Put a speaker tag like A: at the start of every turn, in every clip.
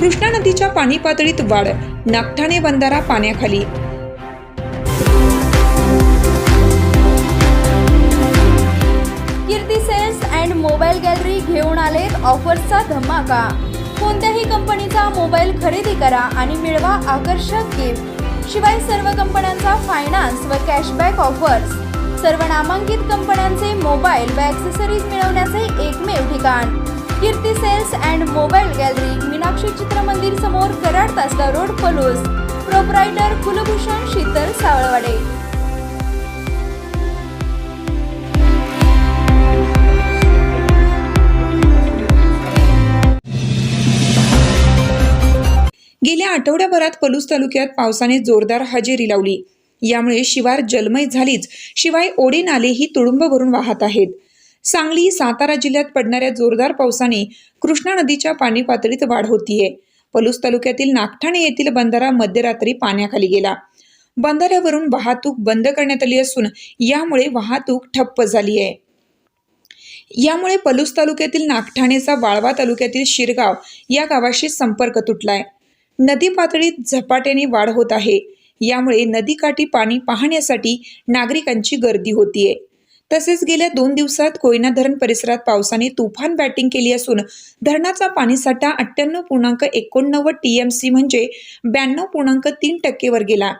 A: कृष्णा नदीच्या पाणी पातळीत वाढ. नागठाणे बंधारा पाण्याखाली.
B: Kirti sales and mobile gallery घेऊन आलेत ऑफर्सचा धमाका. कोणत्याही कंपनीचा मोबाईल खरेदी करा आणि मिळवा आकर्षक गिफ्ट शिवाय सर्व कंपन्यांचा फायनान्स व कॅशबॅक ऑफर्स सर्व नामांकित कंपन्यांचे मोबाईल व ॲक्सेसरीज मिळवण्याचे एकमेव ठिकाण. Kirti sales and mobile gallery Meenakshi Chitramandir समोर कराड तासला रोड पलूस. प्रोप्रायटर कुलभूषण शीतल सावळवाडे.
A: गेल्या आठवड्याभरात पलूस तालुक्यात पावसाने जोरदार हजेरी लावली. यामुळे शिवार जलमय झालीच. शिवाय ओढे नालेही तुडुंब भरून वाहत आहेत. सांगली सातारा जिल्ह्यात पडणाऱ्या जोरदार पावसाने कृष्णा नदीच्या पाणी पातळीत वाढ होतीये. पलूस तालुक्यातील नागठाणे येथील बंधारा मध्यरात्री पाण्याखाली गेला. बंधाऱ्यावरून वाहतूक बंद करण्यात आली असून यामुळे वाहतूक ठप्प झाली आहे यामुळे पलूस तालुक्यातील नागठाणेचा वाळवा तालुक्यातील शिरगाव या गावाशी संपर्क तुटलाय. नदी पातळीत झपाट्याने वाढ होत आहे. यामुळे नदीकाठी पाणी पाहण्यासाठी नागरिकांची गर्दी होतीये. तसेच गेल्या दोन दिवसात कोयना धरण परिसरात पावसाने तुफान बॅटिंग केली असून धरणाचा पाणीसाठा अठ्ठ्याण्णव पूर्णांक एकोणनव्वद टीएमसी म्हणजे ब्याण्णव पूर्णांक तीन टक्केवर गेला.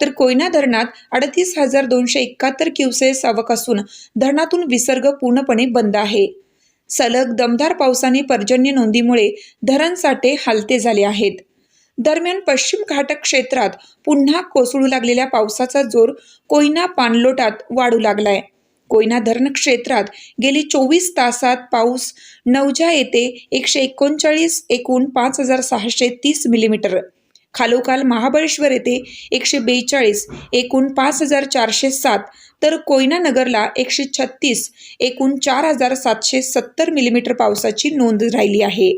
A: तर कोयना धरणात अडतीस हजार दोनशे एकाहत्तर क्युसेस आवक असून धरणातून विसर्ग पूर्णपणे बंद आहे. सलग दमदार पावसाने पर्जन्य नोंदीमुळे धरण साठे हालते झाले आहेत. दरम्यान पश्चिम घाटक क्षेत्रात पुन्हा कोसळू लागलेल्या पावसाचा जोर कोयना पाणलोटात वाढू लागलाय. कोयना धरण क्षेत्रात गेली चोवीस तासात पाऊस नवजा येथे एकशे एकोणचाळीस एकूण पाच हजार सहाशे तीस मिलीमीटर. खालोखाल महाबळेश्वर येथे एकशे बेचाळीस एकूण पाच हजार चारशे सात तर कोयना नगरला एकशे छत्तीस एकूण चार हजार सातशे सत्तर मिलीमीटर पावसाची नोंद राहिली आहे.